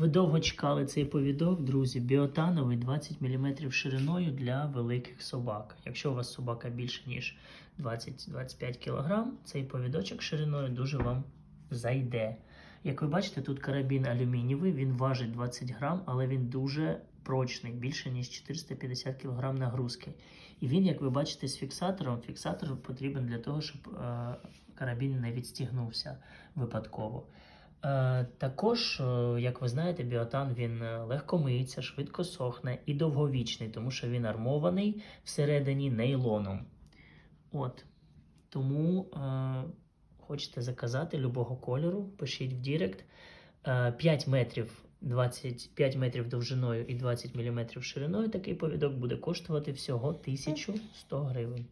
Ви довго чекали цей повідок, друзі. Біотановий 20 мм шириною для великих собак. Якщо у вас собака більше, ніж 20-25 кг, цей повідочок шириною дуже вам зайде. Як ви бачите, тут карабін алюмінієвий, він важить 20 грам, але він дуже прочний, більше ніж 450 кг нагрузки. І він, як ви бачите, з фіксатором. Фіксатор потрібен для того, щоб е, карабін не відстігнувся випадково. Е, також, е, як ви знаєте, біотан він е, легко миється, швидко сохне і довговічний, тому що він армований всередині нейлоном. От. Тому е, хочете заказати любого кольору, пишіть в Дірект. Е, 5 метрів 25 метрів довжиною і 20 мм шириною такий повідок буде коштувати всього 1100 гривень.